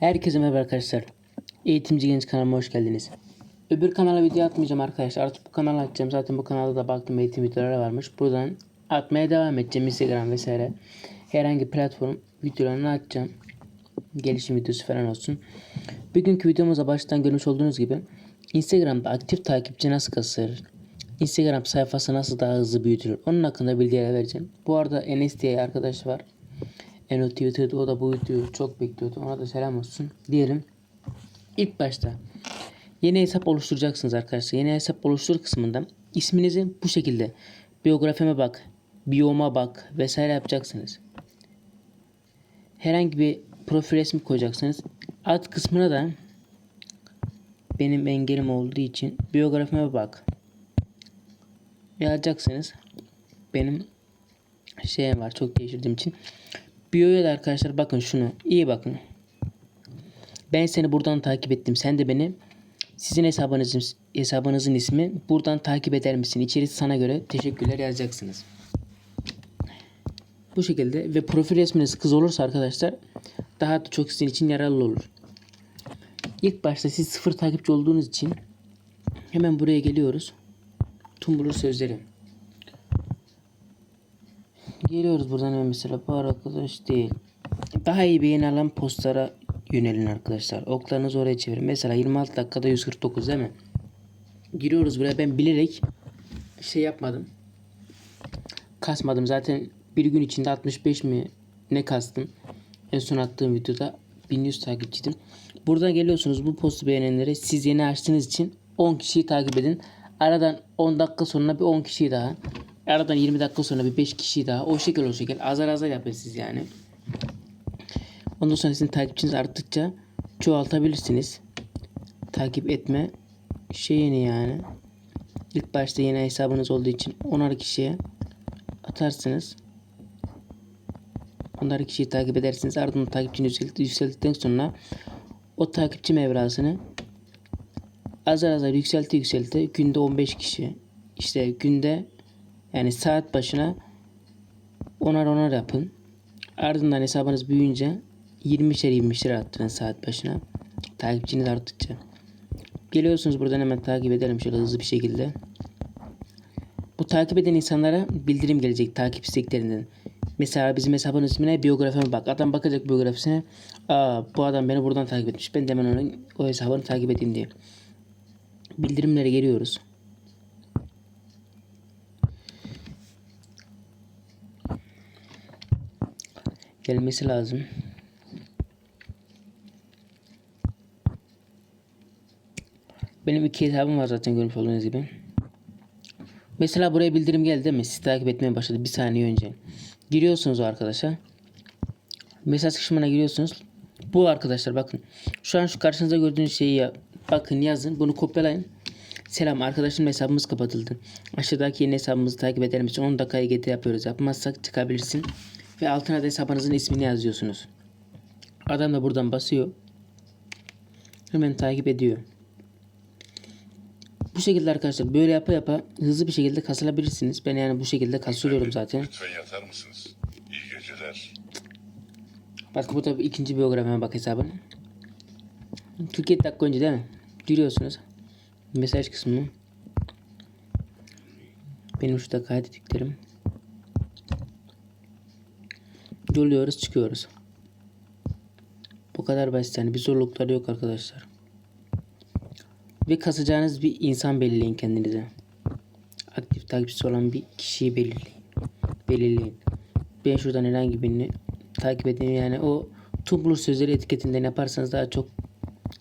Herkese merhaba arkadaşlar. Eğitimci Genç kanalıma hoş geldiniz. Öbür kanala video atmayacağım arkadaşlar. Artık bu kanalı açacağım. Zaten bu kanalda da baktım eğitim videoları varmış. Buradan atmaya devam edeceğim. Instagram vesaire. Herhangi platform videolarını açacağım. Gelişim videosu falan olsun. Bugünkü videomuza baştan görmüş olduğunuz gibi Instagram'da aktif takipçi nasıl kasılır? Instagram sayfası nasıl daha hızlı büyütülür? Onun hakkında bilgiler vereceğim. Bu arada Enes diye arkadaş var. Eno Twitter'da o da bu videoyu çok bekliyordu. Ona da selam olsun. Diyelim. İlk başta yeni hesap oluşturacaksınız arkadaşlar. Yeni hesap oluştur kısmında isminizi bu şekilde biyografime bak, biyoma bak vesaire yapacaksınız. Herhangi bir profil resmi koyacaksınız. Ad kısmına da benim engelim olduğu için biyografime bak yazacaksınız. Benim şeyim var çok değiştirdiğim için. Biyo'ya da arkadaşlar bakın şunu iyi bakın. Ben seni buradan takip ettim. Sen de beni sizin hesabınızın hesabınızın ismi buradan takip eder misin? İçerisi sana göre teşekkürler yazacaksınız. Bu şekilde ve profil resminiz kız olursa arkadaşlar daha da çok sizin için yararlı olur. İlk başta siz sıfır takipçi olduğunuz için hemen buraya geliyoruz. Tumblr sözleri. Geliyoruz buradan hemen mesela bu arkadaş değil. Daha iyi beğeni alan postlara yönelin arkadaşlar. Oklarınızı oraya çevirin. Mesela 26 dakikada 149 değil mi? Giriyoruz buraya. Ben bilerek şey yapmadım. Kasmadım. Zaten bir gün içinde 65 mi ne kastım. En son attığım videoda 1100 takipçiydim. Buradan geliyorsunuz bu postu beğenenlere siz yeni açtığınız için 10 kişiyi takip edin. Aradan 10 dakika sonra bir 10 kişiyi daha. Aradan 20 dakika sonra bir 5 kişi daha. O şekil o şekil. Azar azar yapın siz yani. Ondan sonra sizin takipçiniz arttıkça çoğaltabilirsiniz. Takip etme şeyini yani. İlk başta yeni hesabınız olduğu için 10'ar kişiye atarsınız. Onlar kişiyi takip edersiniz. Ardından takipçini yükselt- yükselttikten sonra o takipçi mevrasını azar azar yükselti yükselti günde 15 kişi işte günde yani saat başına onar onar yapın. Ardından hesabınız büyüyünce 20'şer 20'şer arttırın saat başına. Takipçiniz arttıkça. Geliyorsunuz buradan hemen takip edelim şöyle hızlı bir şekilde. Bu takip eden insanlara bildirim gelecek takip isteklerinden. Mesela bizim hesabın ismine biyografime bak. Adam bakacak biyografisine. Aa bu adam beni buradan takip etmiş. Ben de hemen onun o hesabını takip edeyim diye. Bildirimlere geliyoruz. Gelmesi lazım. Benim iki hesabım var zaten görmüş olduğunuz gibi. Mesela buraya bildirim geldi değil mi? Sizi takip etmeye başladı bir saniye önce. Giriyorsunuz o arkadaşa. Mesaj kısmına giriyorsunuz. Bu arkadaşlar bakın. Şu an şu karşınızda gördüğünüz şeyi ya, bakın yazın. Bunu kopyalayın. Selam arkadaşım hesabımız kapatıldı. Aşağıdaki yeni hesabımızı takip eder misin? 10 dakikaya getir yapıyoruz. Yapmazsak çıkabilirsin. Ve altına da hesabınızın ismini yazıyorsunuz. Adam da buradan basıyor. Hemen takip ediyor. Bu şekilde arkadaşlar böyle yapa yapa hızlı bir şekilde kasılabilirsiniz. Ben yani bu şekilde kasılıyorum zaten. Lütfen yatar mısınız? İyi geceler. Bak bu da ikinci biyografime bak hesabın. 47 dakika önce değil mi? Giriyorsunuz. Mesaj kısmı. Benim şurada kaydettiklerim. Yolluyoruz çıkıyoruz. Bu kadar basit yani bir zorlukları yok arkadaşlar. Ve kasacağınız bir insan belirleyin kendinize. Aktif takipçisi olan bir kişiyi belirleyin. Belirleyin. Ben şuradan herhangi birini takip edeyim yani o Tumblr sözleri etiketinden yaparsanız daha çok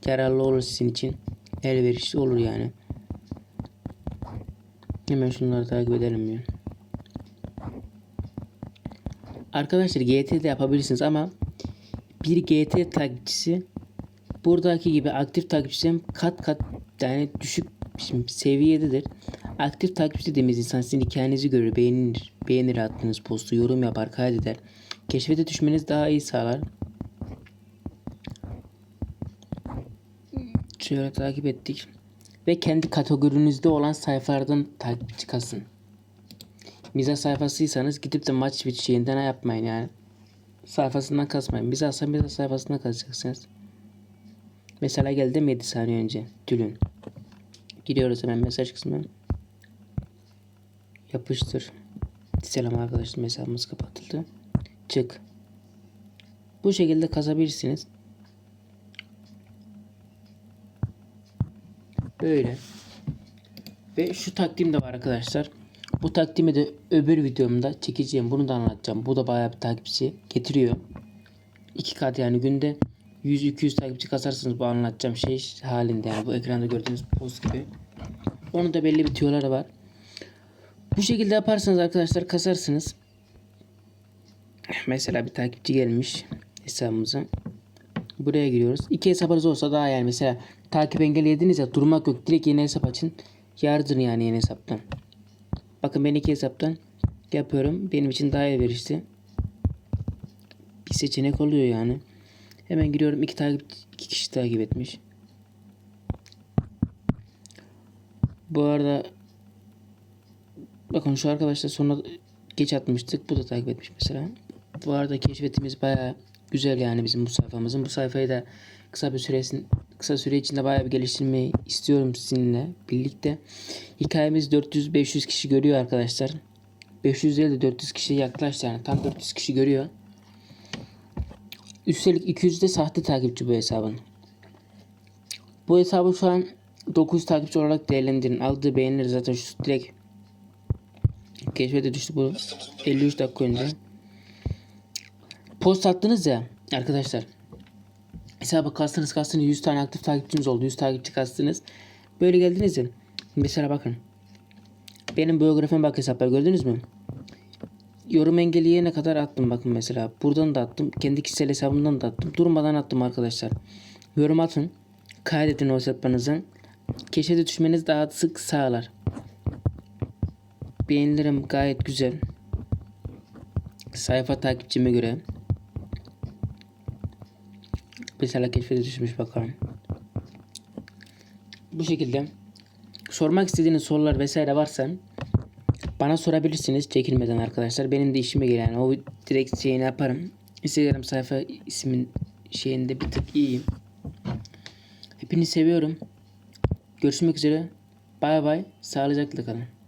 yararlı olur sizin için. Elverişli olur yani. Hemen şunları takip edelim ya. Arkadaşlar GT de yapabilirsiniz ama bir GT takipçisi buradaki gibi aktif takipçiden kat kat yani düşük seviyededir. Aktif takipçi dediğimiz insan sizin hikayenizi görür, beğenir, beğenir attığınız postu, yorum yapar, kaydeder. Keşfete düşmeniz daha iyi sağlar. Şöyle takip ettik. Ve kendi kategorinizde olan sayfalardan takipçi kasın. Mizah sayfasıysanız gidip de maç bir şeyinden yapmayın yani. Sayfasından kasmayın. Mizah ise mizah sayfasından kasacaksınız. Mesela geldi mi 7 saniye önce Tülün. Giriyoruz hemen mesaj kısmına. Yapıştır. Selam arkadaşlar mesajımız kapatıldı. Çık. Bu şekilde kazabilirsiniz. Böyle. Ve şu takdim de var arkadaşlar. Bu takdimi de öbür videomda çekeceğim. Bunu da anlatacağım. Bu da bayağı bir takipçi getiriyor. 2 kat yani günde 100-200 takipçi kasarsınız bu anlatacağım şey halinde yani bu ekranda gördüğünüz post gibi. Onun da belli bir tüyoları var. Bu şekilde yaparsanız arkadaşlar kasarsınız. Mesela bir takipçi gelmiş hesabımıza. Buraya giriyoruz. İki hesabınız olsa daha yani mesela takip engellediniz ya durmak yok. Direkt yeni hesap açın. Yardırın yani yeni hesaptan. Bakın ben iki hesaptan yapıyorum. Benim için daha iyi verişti. Bir seçenek oluyor yani. Hemen giriyorum. iki takip iki kişi takip etmiş. Bu arada bakın şu arkadaşlar sonra geç atmıştık. Bu da takip etmiş mesela. Bu arada keşfetimiz bayağı güzel yani bizim bu sayfamızın. Bu sayfayı da kısa bir süresin kısa süre içinde bayağı bir geliştirmeyi istiyorum sizinle birlikte. Hikayemiz 400-500 kişi görüyor arkadaşlar. 500 değil de 400 kişi yaklaştı yani tam 400 kişi görüyor. Üstelik 200 de sahte takipçi bu hesabın. Bu hesabı şu an 900 takipçi olarak değerlendirin. Aldığı beğenileri zaten şu direkt keşfete düştü bu 53 dakika önce. Post attınız ya arkadaşlar. Hesaba kastınız kastınız 100 tane aktif takipçiniz oldu. 100 takipçi kastınız. Böyle geldiniz ya. Mesela bakın. Benim biyografime bak hesaplar gördünüz mü? Yorum engelleyene kadar attım bakın mesela. Buradan da attım. Kendi kişisel hesabımdan da attım. Durmadan attım arkadaşlar. Yorum atın. Kaydedin o hesaplarınızı. Keşfete düşmeniz daha sık sağlar. Beğenilerim gayet güzel. Sayfa takipçime göre. Mesela keşfete düşmüş bakalım. Bu şekilde sormak istediğiniz sorular vesaire varsa bana sorabilirsiniz çekinmeden arkadaşlar. Benim de işime gelen o direkt şeyini yaparım. Instagram sayfa ismin şeyinde bir tık iyiyim. Hepinizi seviyorum. Görüşmek üzere. Bay bay. Sağlıcakla kalın.